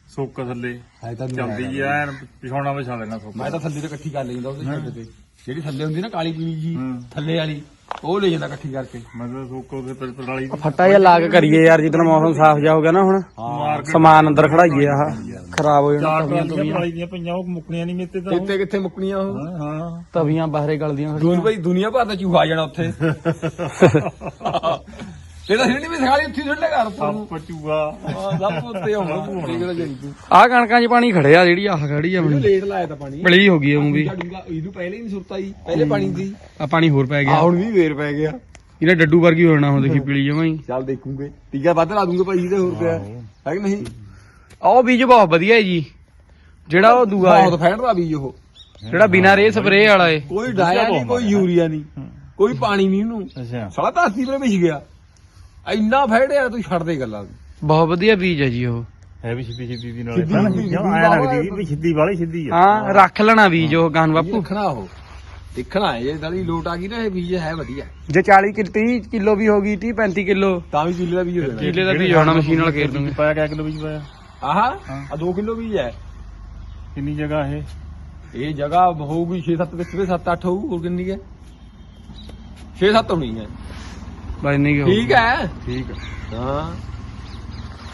ਸੁੱਕ ਥੱਲੇ। ਹੈ ਤਾਂ ਚੱਲਦੀ ਆ ਐਨ ਪਿਛਾਉਣਾ ਵਿਛਾ ਲੈਣਾ ਸੁੱਕ। ਮੈਂ ਤਾਂ ਥੱਲੇ ਤੇ ਇਕੱਠੀ ਕਰ ਲੈਂਦਾ ਉਹਦੇ ਛੱਡ ਤੇ ਜਿਹੜੀ ਥੱਲੇ ਹੁੰਦੀ ਨਾ ਕਾਲੀ ਪੀਲੀ ਜੀ। ਥੱਲੇ ਵਾਲੀ। ਉਹ ਲੈ ਜਾਂਦਾ ਇਕੱਠੀ ਕਰਕੇ। ਮਤਲਬ ਸੁੱਕ ਉਹਦੇ ਪਰ ਪਰਾਲੀ ਦੀ ਫੱਟਾ ਜਿਹਾ ਲਾ ਕੇ ਕਰੀਏ ਯਾਰ ਜਿੱਦਣ ਮੌਸਮ ਸਾਫ਼ ਜਾ ਹੋ ਗਿਆ ਨਾ ਹੁਣ। ਸਮਾਨ ਅੰਦਰ ਖੜਾਈਏ ਆਹ ਖਰਾਬ ਹੋ ਜਾਣਾ ਤਵੀਆਂ ਦੀਆਂ ਪਈਆਂ ਉਹ ਮੁੱਕਣੀਆਂ ਨਹੀਂ ਮੇਤੇ ਤਾਂ ਕਿੱਥੇ ਕਿੱਥੇ ਮੁੱਕਣੀਆਂ ਉਹ? ਹਾਂ ਹਾਂ। ਤਵੀਆਂ ਬਾਹਰੇ ਗਲਦੀਆਂ ਦੂਨ ਭਾਈ ਦੁਨੀਆ ਭਰ ਦਾ ਚੂਹਾ ਆ ਜਾਣਾ ਉੱਥੇ। ਇਹ ਤਾਂ ਵੀ ਸਖਾਲੀ ਉੱਥੇ ਛੱਡ ਲਗਾ ਉੱਪਰ ਨੂੰ ਸੱਪ ਚੂਆ ਹਾਂ ਸਭ ਉੱਤੇ ਹੋਣਾ। ਭੂਖੇ ਕਿਹੜਾ ਜਾਈ ਤੂੰ ਆਹ ਕਣਕਾਂ 'ਚ ਪਾਣੀ ਖੜਿਆ ਜਿਹੜੀ ਆਹ ਖੜੀ ਆ ਆਪਣੀ ਲੇਟ ਲਾਇਆ ਤਾਂ ਪਾਣੀ। ਬਲੀ ਹੋ ਗਈ ਉਹ ਵੀ। ਡੂੰਗਾ ਇਹਨੂੰ ਪਹਿਲੇ ਹੀ ਨਹੀਂ ਸੁਰਤਾ ਜੀ। ਪਹਿਲੇ ਪਾਣੀ ਦੀ। ਆ ਪਾਣੀ ਹੋਰ ਪੈ ਆ ਗਿਆ ਹੁਣ ਵੀ ਵੇਰ ਪੈ ਗਿਆ। ਇਹਦਾ ਡੱਡੂ ਵਰਗੀ ਹੋ ਜਾਣਾ ਹੁਣ ਦੇਖੀ ਪੀਲੀ ਜਮਾਂ ਹੀ। ਚੱਲ ਦੇਖੂਗੇ। ਟੀਕਾ ਵੱਧ ਲਾ ਦੂੰਗੇ ਭਾਈ ਇਹਦੇ ਹੋਰ ਪਿਆ ਹੈ ਕਿ ਨਹੀਂ? ਉਹ ਬੀਜ ਬਹੁਤ ਵਧੀਆ ਹੈ ਜੀ। ਜਿਹੜਾ ਉਹ ਦੂਆ ਹੈ। ਬਹੁਤ ਫੈਂਟਦਾ ਬੀਜ ਉਹ। ਜਿਹੜਾ ਬਿਨਾਂ ਰੇ ਸਪਰੇਅ ਵਾਲਾ ਏ। ਕੋਈ ਡਾਇਆ ਨਹੀਂ ਕੋਈ ਯੂਰੀਆ ਨਹੀਂ। ਕੋਈ ਪਾਣੀ ਨਹੀਂ ਉਹਨੂੰ। ਅੱਛਾ। ਸਾਲਾ ਧਰਤੀ ਤੇ ਵਿਛ ਗਿਆ। ਇੰਨਾ ਫੈੜਿਆ ਤੂੰ ਛੱਡ ਦੇ ਗੱਲਾਂ ਬਹੁਤ ਵਧੀਆ ਬੀਜ ਹੈ ਜੀ ਉਹ। ਹੈ ਵੀ ਸਿੱਧੀ ਸਿੱਧੀ ਦੀ ਨਾਲ ਸਿੱਧੀ ਕਿਉਂ? ਐ ਲੱਗਦੀ ਵੀ ਸਿੱਧੀ ਵਾਲੀ ਸਿੱਧੀ ਆ। ਹਾਂ ਰੱਖ ਲੈਣਾ ਬੀਜ ਉਹ ਗਾਨ ਬਾਪੂ। ਦੇਖਣਾ ਉਹ। ਦੇਖਣਾ ਹੈ ਜੇ ਲੋਟ ਆ ਗਈ ਨਾ ਇਹ ਬੀਜ ਹੈ ਵਧੀਆ। ਜੇ 40 ਕਿ 30 ਕਿਲੋ ਵੀ ਹੋ ਗਈ 30 35 ਕਿਲੋ। ਤਾਂ ਵੀ ਕਿੱਲੇ ਦਾ ਬੀਜ ਹੋ ਜਾਣਾ। ਕਿਲੇ ਦਾ ਬੀਜ ਹੋਣਾ ਮਸ਼ੀਨ ਨਾਲ ਘੇਰ ਦੂੰਗੇ ਪਾਇਆ ਕਿਆ ਕਿਲੋ ਬੀਜ ਪਾਇਆ? ਆਹ ਆ 2 ਕਿਲੋ ਬੀਜ ਹੈ। ਕਿੰਨੀ ਜਗ੍ਹਾ ਇਹ? ਇਹ ਜਗ੍ਹਾ ਹੋਊਗੀ 6-7 ਵਿੱਚ 7-8 ਹੋਊ ਹੋਰ ਕਿੰਨੀ ਹੈ? 6-7 ਹੋਣੀ ਹੈ। ਬਾਈ ਨਹੀਂ ਹੋ ਠੀਕ ਹੈ? ਠੀਕ ਆ। ਹਾਂ।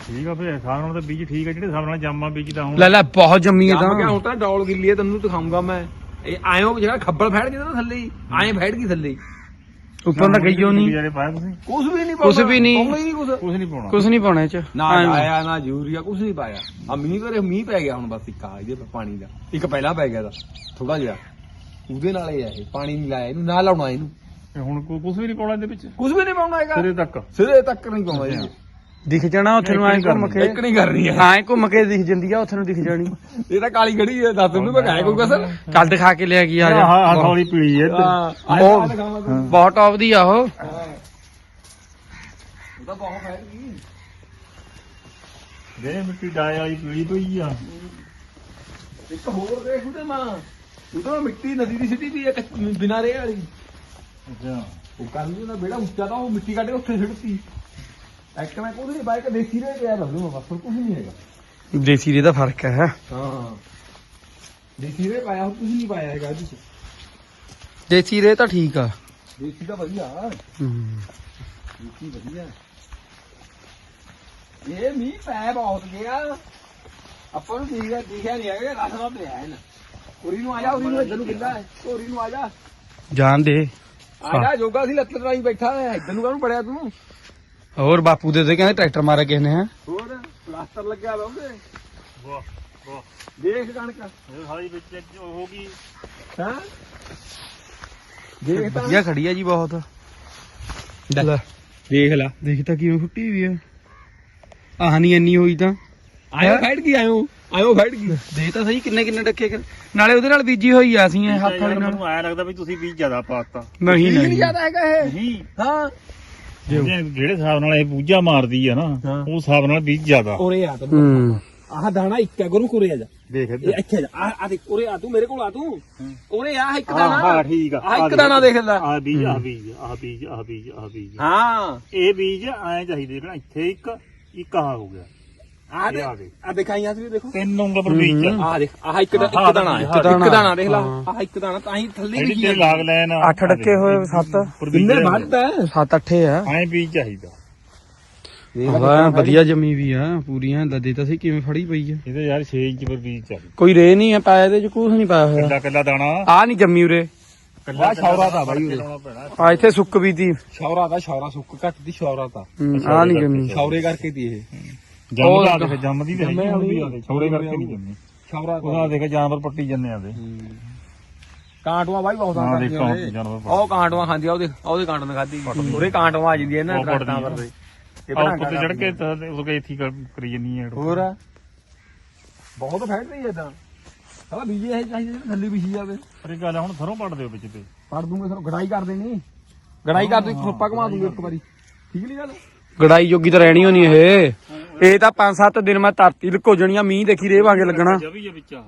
ਠੀਕ ਆ ਫਿਰ ਹਿਸਾਬ ਨਾਲ ਤਾਂ ਬੀਜ ਠੀਕ ਆ ਜਿਹੜੇ ਹਿਸਾਬ ਨਾਲ ਜਾਮਾ ਬੀਜਦਾ ਹੁਣ। ਲੈ ਲੈ ਬਹੁਤ ਜੰਮੀ ਹੈ ਕੰਮ ਕਿਆ ਤਾਂ ਹੁਣ ਤਾਂ ਡੌਲ ਗਿੱਲੀ ਹੈ ਤੈਨੂੰ ਦਿਖਾਉਂਗਾ ਮੈਂ। ਇਹ ਆਇਓ ਜਿਹੜਾ ਖੱਬਲ ਫੈੜ ਗਿਆ ਨਾ ਥੱਲੇ ਹੀ ਆਏ ਫੈੜ ਗਈ ਥੱਲੇ ਹੀ। ਉੱਪਰ ਤਾਂ ਗਈਓ ਨਹੀਂ ਜਿਹੜੇ ਪਾਇਆ ਤੁਸੀਂ? ਕੁਝ ਵੀ ਨਹੀਂ ਕੁਛ ਵੀ ਨਹੀਂ। ਪਾਉਣਾ ਹੀ ਨਹੀਂ ਕੁਝ ਕੁਝ ਨਹੀਂ ਪਾਉਣਾ। ਕੁਝ ਨਹੀਂ ਪਾਉਣਾ ਇਹ ਚ। ਨਾ ਐਂ। ਆਇਆ ਨਾ ਯੂਰੀਆ ਕੁਝ ਨਹੀਂ ਪਾਇਆ। ਆ ਮੀਂਹ ਕਰੇ ਮੀਂਹ ਪੈ ਗਿਆ ਹੁਣ ਬਸ ਇੱਕ ਆ ਇਹਦੇ ਪਾਣੀ ਦਾ। ਇੱਕ ਪਹਿਲਾਂ ਪੈ ਗਿਆ ਦਾ ਥੋੜਾ ਜਿਹਾ। ਉਹਦੇ ਨਾਲ ਹੀ ਆ ਇਹ ਪਾਣੀ ਨਹੀਂ ਲਾਇਆ ਇਹਨੂੰ ਨਾ ਲਾਉਣਾ ਇਹਨੂੰ। ਤੇ ਹੁਣ ਕੋਈ ਕੁਝ ਵੀ ਨਹੀਂ ਪਾਉਣਾ ਇਹਦੇ ਵਿੱਚ। ਕੁਝ ਵੀ ਨਹੀਂ ਪਾਉਣਾ ਹੈਗਾ। ਸਿਰੇ ਤੱਕ। ਸਿਰੇ ਤੱਕ ਨਹੀਂ ਪਾਉਣਾ ਇਹ ਦਿਖ ਜਾਣਾ ਉੱਥੇ ਨੂੰ ਐਂ ਘੁੰਮ ਕੇ। ਇੱਕ ਨਹੀਂ ਕਰਨੀ ਹੈ। ਐਂ ਘੁੰਮ ਕੇ ਦਿਖ ਜਾਂਦੀ ਆ ਉੱਥੇ ਨੂੰ ਦਿਖ ਜਾਣੀ। ਇਹ ਤਾਂ ਕਾਲੀ ਖੜੀ ਹੈ ਦੱਸ ਤੈਨੂੰ ਮੈਂ ਕਾਇਆ ਕੋਈ ਕਸਰ। ਕੱਲ ਦਿਖਾ ਕੇ ਲਿਆ ਕੀ ਆ ਜਾ। ਹਾਂ ਹਾਂ ਥੋੜੀ ਪੀਲੀ ਹੈ ਇੱਧਰ। ਹਾਂ। ਉਹ- ਆਹ ਦਿਖਾਵਾਂ ਤੈਨੂੰ। ਬਹੁਤ ਟੌਪ ਦੀ ਆ ਉਹ। ਉਹ ਤਾਂ ਬਹੁਤ ਫੈਲ ਗਈ ਦੇ ਮਿੱਟੀ ਡਾਏ ਵਾਲੀ ਪੀਲੀ ਪਈ ਆ। ਇੱਕ ਹੋਰ ਦੇਖ ਉਹਦੇ ਮਾਂ ਉਹ ਤਾਂ ਮਿੱਟੀ ਨਦੀ ਦੀ ਸਿੱਟੀ ਵੀ ਇੱਕ ਬਿਨਾਂ ਰੇ ਵਾਲੀ। ਅੱਛਾ। ਉਹ ਕੱਲ ਨੂੰ ਨਾ ਬੇੜਾ ਉੱਚਾ ਤਾਂ ਉਹ ਮਿੱਟੀ ਕੱਢ ਕੇ ਉੱਥੇ ਸਿੱਟਤੀ ਇੱਕ ਮੈਂ ਕੋਈ ਨਹੀਂ ਬਾਈਕ ਦੇਸੀ ਰੇ ਗਿਆ ਦੱਸ ਦੂੰ ਬਸ ਹੋਰ ਕੁਝ ਨਹੀਂ ਹੈਗਾ। ਦੇਸੀ ਰੇ ਦਾ ਫ਼ਰਕ ਹੈ ਹਾਂ? ਦੇਸੀ ਰੇ ਪਾਇਆ ਹੋਰ ਕੁਝ ਨਹੀਂ ਪਾਇਆ ਹੈਗਾ ਇਹਦੇ ਚ। ਦੇਸੀ ਰੇ ਤਾਂ ਠੀਕ ਆ। ਦੇਸੀ ਤਾਂ ਵਧੀਆ। ਹੂੰ। ਦੇਸੀ ਵਧੀਆ। ਇਹ ਮੀਂਹ ਪੈ ਬਹੁਤ ਗਿਆ। ਆਪਾਂ ਨੂੰ ਠੀਕ ਹੈ ਦਿਖਿਆ ਨਹੀਂ ਹੈਗਾ ਰਸਵਾ ਪਿਆ ਹੈ ਨਾ ਉਰੀ ਨੂੰ ਆ ਜਾ ਉਰੀ ਨੂੰ ਇੱਧਰ ਨੂੰ ਕਿੱਲਾ ਹੈ। ਉਰੀ ਨੂੰ ਆ ਜਾ। ਜਾਣ ਦੇ। ਆ ਜਾ ਜੋਗਾ ਸੀ ਲੱਤ ਲੜਾਈ ਬੈਠਾ ਹੈ ਇੱਧਰ ਨੂੰ ਕਾਹਨੂੰ ਪੜਿਆ ਤੂੰ ਹੋਰ ਬਾਪੂ ਦੇ ਤੇ ਕਹਿੰਦੇ ਟਰੈਕਟਰ ਮਾਰਿਆ ਕਿਸ ਨੇ ਹੈ ਹੋਰ ਪਲਾਸਟਰ ਲੱਗਿਆ ਵਾ ਉਹਦੇ ਵਾਹ ਵਾਹ ਦੇਖ ਕਣਕ ਇਹ ਸਾਰੀ ਵਿੱਚ ਇੱਕ ਉਹ ਹੋ ਗਈ ਹਾਂ ਦੇਖ ਤਾਂ ਵਧੀਆ ਖੜੀ ਆ ਜੀ ਬਹੁਤ ਲੈ ਦੇਖ ਲੈ ਦੇਖ ਤਾਂ ਕਿਵੇਂ ਫੁੱਟੀ ਵੀ ਆ ਆਹ ਨਹੀਂ ਇੰਨੀ ਹੋਈ ਤਾਂ ਆਇਓ ਫੈਟ ਕੀ ਆਇਓ ਆਇਓ ਫੈਟ ਕੀ ਦੇ ਤਾਂ ਸਹੀ ਕਿੰਨੇ ਕਿੰਨੇ ਡੱਕੇ ਕਰ- ਨਾਲੇ ਉਹਦੇ ਨਾਲ ਬੀਜੀ ਹੋਈ ਆ ਅਸੀਂ ਇਹ ਹੱਥ ਵਾਲੇ ਨਾਲ। ਮੈਨੂੰ ਐ ਲੱਗਦਾ ਵੀ ਤੁਸੀਂ ਬੀਜ ਜ਼ਿਆਦਾ ਪਾਤਾ। ਨਹੀਂ ਨਹੀਂ ਨਹੀਂ। ਜ਼ਿਆਦਾ ਹੈਗਾ ਇਹ। ਨਹੀਂ। ਹਾਂ। ਜਿਹੜੇ ਜਿਹੜੇ ਹਿਸਾਬ ਨਾਲ ਇਹ ਬੂਝਾ ਮਾਰਦੀ ਆ ਨਾ। ਉਹ ਹਿਸਾਬ ਨਾਲ ਬੀਜ ਜ਼ਿਆਦਾ। ਉਰੇ ਆ ਤੂੰ ਹੂੰ। ਆਹ ਦਾਣਾ ਇੱਕ ਹੈ ਗੁਰੂ ਕੁਰੇ ਆ ਜਾ। ਦੇਖ ਇਹ ਇੱਥੇ ਆ ਆ ਦੇਖ ਉਰੇ ਆ ਤੂੰ ਮੇਰੇ ਕੋਲ ਆ ਤੂੰ। ਉਰੇ ਆ ਇੱਕ ਦਾਣਾ। ਹਾਂ ਠੀਕ ਆ। ਇੱਕ ਦਾਣਾ ਦੇਖ। ਲੈ। ਆ ਬੀਜ ਆ ਬੀਜ ਆ ਬੀਜ ਆ ਬੀਜ ਆ ਬੀਜ। ਹਾਂ। ਇਹ ਬੀਜ ਐ ਚਾਹੀਦੇ ਨਾ ਇੱਥੇ ਇੱਕ ਇੱਕ ਆ ਹੋ ਗਿਆ। ਆ ਇਹ ਆ ਗਏ ਆ ਦਿਖਾਈ ਆ ਤੁਸੀਂ ਦੇਖੋ। ਤਿੰਨ ਉਂਗਲ ਪਰ ਬੀਜ ਆ। ਆ ਦੇਖ ਆਹ ਇੱਕ ਦਾ ਹਾਂ, ਇੱਕ ਦਾਣਾ ਹੈ। ਇੱਕ ਇੱਕ ਦਾਣਾ। ਦਾਣਾ ਦੇਖ ਲਾ। ਆਹ ਇੱਕ ਦਾਣਾ ਤਾਂ ਹੀ ਥੱਲੇ ਜਿਹੜੀ ਵੀ ਤੇ ਲਾਗ ਲੈਣ 8 ਡੱਕੇ ਹੋਏ 7 ਕਿੰਨੇ ਵੱਧ ਹੈ? 7 8 ਆ। ਐ ਬੀਜ ਚਾਹੀਦਾ ਹਾਂ ਵਧੀਆ ਜੰਮੀ ਵੀ ਆ ਪੂਰੀਆਂ। ਦੱਦੇ ਤਾਂ ਸੀ ਕਿਵੇਂ ਫੜੀ ਪਈ ਆ? ਇਹਦੇ ਯਾਰ 6 ਇੰਚ ਪਰ ਬੀਜ ਚਾਹੀਦਾ ਕੋਈ ਰੇ ਨਹੀਂ ਆ ਪਾਇਆ ਇਹਦੇ ਚ ਕੁਝ ਨਹੀਂ ਪਾਇਆ ਹੋਇਆ। ਕੱਲਾ ਕੱਲਾ ਦਾਣਾ। ਆ ਨਹੀਂ ਜੰਮੀ ਉਰੇ। ਕੱਲਾ ਸ਼ੌਰਾ ਦਾ ਬਾਈ ਉਰੇ। ਲਾਉਣਾ ਪੈਣਾ। ਆ ਇੱਥੇ ਸੁੱਕ ਵੀ ਤੀ ਸ਼ੌਰਾ ਦਾ ਸ਼ੌਰਾ ਸੁੱਕ ਘੱਟ ਦੀ ਸ਼ੌਰਾ ਦਾ ਆ ਨਹੀਂ ਜੰਮੀ। ਸ਼ੌਰੇ ਕਰਕੇ ਦੀ ਇਹ। ਜੰਮਦਾ ਦੇਖ ਜੰਮਦੀ ਤੇ ਹੈਗੀ ਹੁੰਦੀ ਆ ਦੇ ਛੋੜੇ ਕਰਕੇ ਨਹੀਂ ਜੰਮੀ। ਸ਼ੌਰਾ ਉਹਦਾ ਦੇਖ ਜਾਨਵਰ ਪੱਟੀ ਜੰਨੇ ਆ ਦੇ ਕਾਂਟਵਾ ਬਾਈ ਬਹੁਤ ਹਾਂ ਆ ਦੇਖੋ ਜਾਨਵਰ ਉਹ ਕਾਂਟਵਾ ਖਾਂਦੀ ਆ ਉਹਦੇ ਉਹਦੇ ਕਾਂਟ ਨੇ ਖਾਦੀ ਉਹਦੇ ਕਾਂਟਵਾ ਆ ਜਾਂਦੀ ਇਹਨਾਂ ਉਹ ਦਰਖਤਾਂ ਪੜਦੀ ਆ। ਪਰ ਦੇ ਇਹ ਆ ਬਣਾ ਉੱਤੇ ਚੜ ਕੇ ਤਾਂ ਉਹ ਕੇ ਇੱਥੇ ਕਰ- ਕਰੀ ਜੰਨੀ ਆ। ਹੋਰ? ਆ। ਬਹੁਤ ਫੈਟ ਰਹੀ ਇਦਾਂ। ਹਲਾ ਬੀਜੇ ਇਹ ਚਾਹੀਦੇ ਨੇ, ਥੱਲੇ ਵਿਛੀ ਜਾਵੇ। ਪਰ ਇਹ ਗੱਲ ਆ, ਹੁਣ ਸਰੋਂ ਪੜ ਦਿਓ ਵਿੱਚ ਤੇ। ਪੜ ਦੂੰਗੇ ਸਾਨੂੰ ਗੜਾਈ ਕਰ ਦੇਣੀ। ਗੜਾਈ ਕਰ ਦੂ ਖੋਪਾ ਘੁਮਾ ਦੂੰਗੇ ਇੱਕ ਵਾਰੀ। ਠੀਕ ਨਹੀਂ ਗੱਲ? ਗੜਾਈ ਜੋਗੀ ਤਾਂ ਰਹਿਣੀ ਹੋਣੀ ਇਹ। ਇਹ ਤਾਂ 5-7 ਦਿਨ ਮੈਂ ਧਰਤੀ ਲੁਕੋ ਜਣੀਆਂ ਮੀਂਹ ਦੇਖੀ ਰੇ ਵਾਂਗੇ ਲੱਗਣਾ। ਜਵੀ ਆ ਵਿੱਚ ਆ।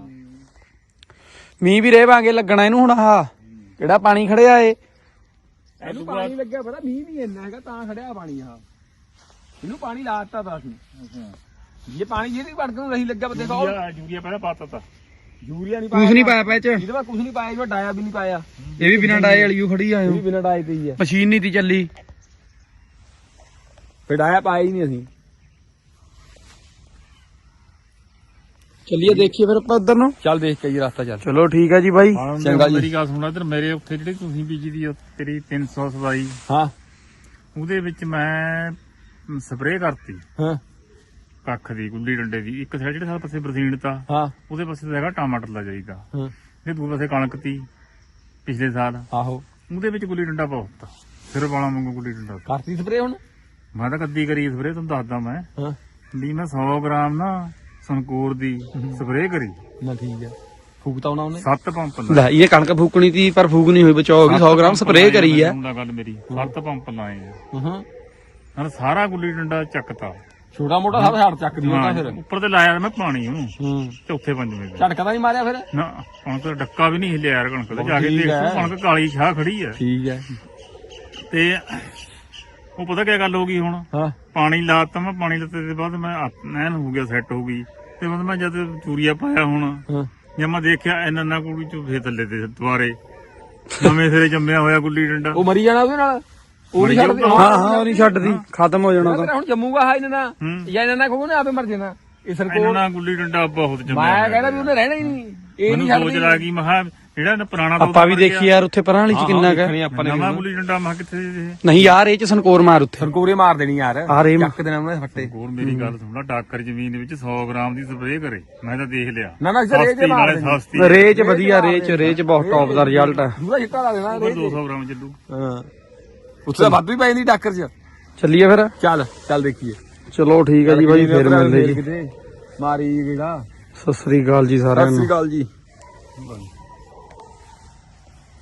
ਮੀਂਹ ਵੀ ਰੇ ਵਾਂਗੇ ਲੱਗਣਾ ਇਹਨੂੰ ਹੁਣ ਆਹ। ਕਿਹੜਾ ਪਾਣੀ ਖੜਿਆ ਏ? ਇਹਨੂੰ ਪਾਣੀ ਲੱਗਿਆ ਪਤਾ ਮੀਂਹ ਵੀ ਇੰਨਾ ਹੈਗਾ ਤਾਂ ਖੜਿਆ ਪਾਣੀ ਆ ਇਹਨੂੰ ਪਾਣੀ ਲਾਤਾ ਤਾਂ ਅਸੀਂ ਜੇ ਪਾਣੀ ਜਿਹਦੀ ਵੜਕ ਨੂੰ ਰਹੀ ਲੱਗਿਆ ਦੇਖੋ ਉਹ ਯੂਰੀਆ ਯੂਰੀਆ ਪਹਿਲਾਂ ਪਾਤਾ ਤਾ। ਯੂਰੀਆ ਨਹੀਂ ਕੁਝ ਨਹੀਂ ਪਾਇਆ ਪੈਚ ਇਹਦੇ ਬਾਅਦ ਕੁਝ ਨਹੀਂ ਪਾਇਆ ਇਹਦੇ ਡਾਇਆ ਵੀ ਨਹੀਂ ਪਾਇਆ। ਇਹ ਵੀ ਬਿਨਾਂ ਡਾਏ ਵਾਲੀ ਓ ਖੜੀ ਆ। ਇਹ ਵੀ ਬਿਨਾਂ ਡਾਏ ਤੇ ਹੀ ਆ। ਮਸ਼ੀਨ ਨਹੀਂ ਤੀ ਚੱਲੀ। ਫਿਰ ਡਾਇਆ ਪਾਇਆ ਹੀ ਨਹੀਂ ਅਸੀਂ। ਚੱਲੀਏ ਦੇਖੀਏ ਫਿਰ ਆਪਾਂ ਉਧਰ ਨੂੰ। ਚੱਲ ਦੇਖ ਕੇ ਜੀ ਰਸਤਾ ਚੱਲ। ਚਲੋ ਠੀਕ ਹੈ ਜੀ ਬਾਈ। ਚੰਗਾ ਜੀ। ਮੇਰੀ ਗੱਲ ਸੁਣੋ ਇਧਰ ਮੇਰੇ ਉੱਥੇ ਜਿਹੜੀ ਤੁਸੀਂ ਬੀਜੀ ਦੀ ਉਹ ਤੇਰੀ 327 ਹਾਂ। ਉਹਦੇ ਵਿੱਚ ਮੈਂ ਸਪਰੇਅ ਕਰਤੀ। ਹਾਂ। ਕੱਖ ਦੀ ਗੁੱਲੀ ਡੰਡੇ ਦੀ। ਇੱਕ ਸਾਈਡ ਜਿਹੜੇ ਪਾਸੇ ਬਰਸੀਨ ਤਾ ਹਾਂ। ਉਹਦੇ ਪਾਸੇ ਤਾਂ ਹੈਗਾ ਟਮਾਟਰ ਦਾ ਚਾਹੀਦਾ ਹਾਂ। ਤੇ ਦੂਜੇ ਪਾਸੇ ਕਣਕ ਤੀ ਪਿਛਲੇ ਸਾਲ। ਆਹੋ। ਉਹਦੇ ਵਿੱਚ ਗੁੱਲੀ ਡੰਡਾ ਬਹੁਤ ਫਿਰ ਵਾਲਾ ਵਾਂਗੂ ਗੁੱਲੀ ਡੰਡਾ। ਕਰਤੀ ਸਪਰੇ ਹੁਣ? ਮੈਂ ਤਾਂ ਕੱਦੀ ਕਰੀ ਸਪਰੇਅ ਤੁਹਾਨੂੰ ਦੱਸਦਾ ਮੈਂ। ਹਾਂ। ਵੀ ਮੈਂ 100 ਗ੍ਰਾਮ ਨਾ ਸੰਕੂਰ ਦੀ ਸਪਰੇਅ ਕਰੀ। ਨਾ ਠੀਕ ਹੈ। ਫੂਕਤਾ ਉਹਨਾਂ ਉਹਨੇ? ਸੱਤ ਪੰਪ ਲਾਏ। ਲੈ ਇਹ ਕਣਕ ਫੂਕਣੀ ਤੀ ਪਰ ਫੂਕ ਨਹੀਂ ਹੋਈ ਬਚਾਓ ਗਈ 100 ਗ੍ਰਾਮ ਸਪਰੇਅ ਕਰੀ ਆ। ਹੁੰਦਾ ਗੱਲ ਮੇਰੀ। ਸੱਤ ਪੰਪ ਲਾਏ ਆ। ਹਾਂ। ਨਾਲ ਸਾਰਾ ਗੁੱਲੀ ਡੰਡਾ ਚੱਕਤਾ। ਛੋਟਾ ਮੋਟਾ ਸਭ ਛੱਡ ਚੱਕਦੀ ਹੁੰਦਾ ਹਾਂ, ਫਿਰ। ਉੱਪਰ ਤੇ ਲਾਇਆ ਮੈਂ ਪਾਣੀ ਉਹਨੂੰ। ਹੂੰ। ਚੌਥੇ ਪੰਜਵੇਂ ਦਿਨ। ਝਟਕਾ ਤਾਂ ਨਹੀਂ ਮਾਰਿਆ ਫਿਰ। ਨਾ ਕਣਕ ਦਾ ਡੱਕਾ ਵੀ ਨਹੀਂ ਹਿੱਲਿਆ ਯਾਰ ਕਣਕ ਦਾ। ਜਾ ਕੇ ਦੇਖ ਹੈ। ਕਣਕ ਕਾਲੀ ਛਾਹ ਖੜੀ ਹੈ ਠੀਕ ਹੈ। ਤੇ ਉਹ ਪਤਾ ਕੀ ਗੱਲ ਹੋ ਗਈ ਹੁਣ? ਹਾਂ। ਪਾਣੀ ਲਾਤਾ ਮੈਂ ਪਾਣੀ ਲੱਤੇ ਦੇ ਬਾਅਦ ਮੈਂ ਐਨ ਹੋ ਗਿਆ ਸੈੱਟ ਹੋ ਗਈ। ਤੇ ਬਾਅਦ ਮੈਂ ਜਦ ਚੂਰੀਆ ਪਾਇਆ ਹੁਣ ਜਦ ਮੈਂ ਦੇਖਿਆ ਇਹਨਾਂ ਨਾ ਕੁੜੀ ਚ ਫੇਰ ਥੱਲੇ ਤੇ ਦੁਆਰੇ। ਨਵੇਂ ਸਿਰੇ ਜੰਮਿਆ ਹੋਇਆ ਗੁੱਲੀ ਡੰਡਾ। ਉਹ ਮਰੀ ਜਾਣਾ ਉਹਦੇ ਨਾਲ? ਉਹ ਨਹੀਂ ਛੱਡਦੇ। ਜਾਊਗਾ। ਹਾਂ ਹਾਂ ਉਹ ਨਹੀਂ ਛੱਡਦੀ। ਖਤਮ ਹੋ ਜਾਣਾ ਤਾਂ। ਹੁਣ ਜੰਮੂਗਾ ਹਾਂ ਇਹਨਾਂ ਨਾਲ। ਜਾਂ ਇਹਨਾਂ ਨਾਲ ਕਹੋ ਨਾ ਆਪੇ ਮਰ ਜਾਣਾ। ਇਹ ਇਹਨਾਂ ਸਰਕੋਲ ਨਾਲ ਗੁੱਲੀ ਡੰਡਾ ਬਹੁਤ ਜੰਮਿਆ ਮੈਂ ਕਹਿੰਦਾ ਵੀ ਉਹਨੇ ਰਹਿਣਾ ਹੀ ਨਹੀਂ। ਇਹ ਨਹੀਂ ਮੈਨੂੰ ਸੋਚ ਛੱਡਦੀ ਲਾ ਗਈ ਮੈਂ ਕਿਹਾ ਜਿਹੜਾ ਨਾ ਪੁਰਾਣਾ ਆਪਾਂ ਵੀ ਦੇਖੀ ਯਾਰ ਉੱਥੇ ਪਰਾਂ ਵਾਲੀ ਚ ਕਿੰਨਾ ਕੁ ਹੈ। ਆਪਾਂ ਨੇ ਨਵਾਂ ਗੁੱਲੀ ਡੰਡਾ ਮੈਂ ਕਿਹਾ ਕਿੱਥੇ ਇਹ? ਨਹੀਂ ਯਾਰ ਇਹ ਚ ਸੰਕੋਰ ਮਾਰ ਉੱਥੇ। ਸਰਕੋਰੇ ਮਾਰ ਦੇਣੀ ਯਾਰ। ਆ ਚੱਕ ਦੇਣਾ ਉਹਨੇ ਫੱਟੇ। ਹੋਰ ਮੇਰੀ ਗੱਲ ਸੁਣ ਲੈ ਡਾਕਰ ਜ਼ਮੀਨ ਵਿੱਚ 100 ਗ੍ਰਾਮ ਦੀ ਸਪਰੇਅ ਕਰੇ। ਮੈਂ ਤਾਂ ਦੇਖ ਲਿਆ। ਨਾ ਨਾ ਸਰ ਇਹ ਜੇ ਸਸਤੀ ਮਾਰ ਨਾਲੇ ਦੇਣੀ। ਸਸਤੀ। ਵਧੀਆ ਰੇ ਚ ਰੇ ਚ ਬਹੁਤ ਟੌਪ ਦਾ ਰਿਜ਼ਲਟ ਹੈ। ਦੂਰਾ ਛਿੱਟਾ ਲਾ ਦੇਣਾ ਉੱਪਰ 200 ਗ੍ਰਾਮ ਚੱਲੂ। ਹਾਂ। ਉੱਥੇ ਤਾਂ ਵੱਧ ਵੀ ਪੈ ਜਾਂਦੀ ਡਾਕਰ ਚ। ਚੱਲੀਏ ਫਿਰ। ਚੱਲ ਚੱਲ ਦੇਖੀਏ। ਚਲੋ ਠੀਕ ਹੈ ਜੀ ਬਾਈ ਫੇਰ ਮਿਲਦੇ ਜੀ। ਮਾਰੀ ਜਿਹੜਾ। ਸਤਿ ਸ੍ਰੀ ਅਕਾਲ ਜੀ ਸਾਰਿਆਂ ਸਤਿ ਨੂੰ। ਸ੍ਰੀ ਅਕਾਲ ਜੀ।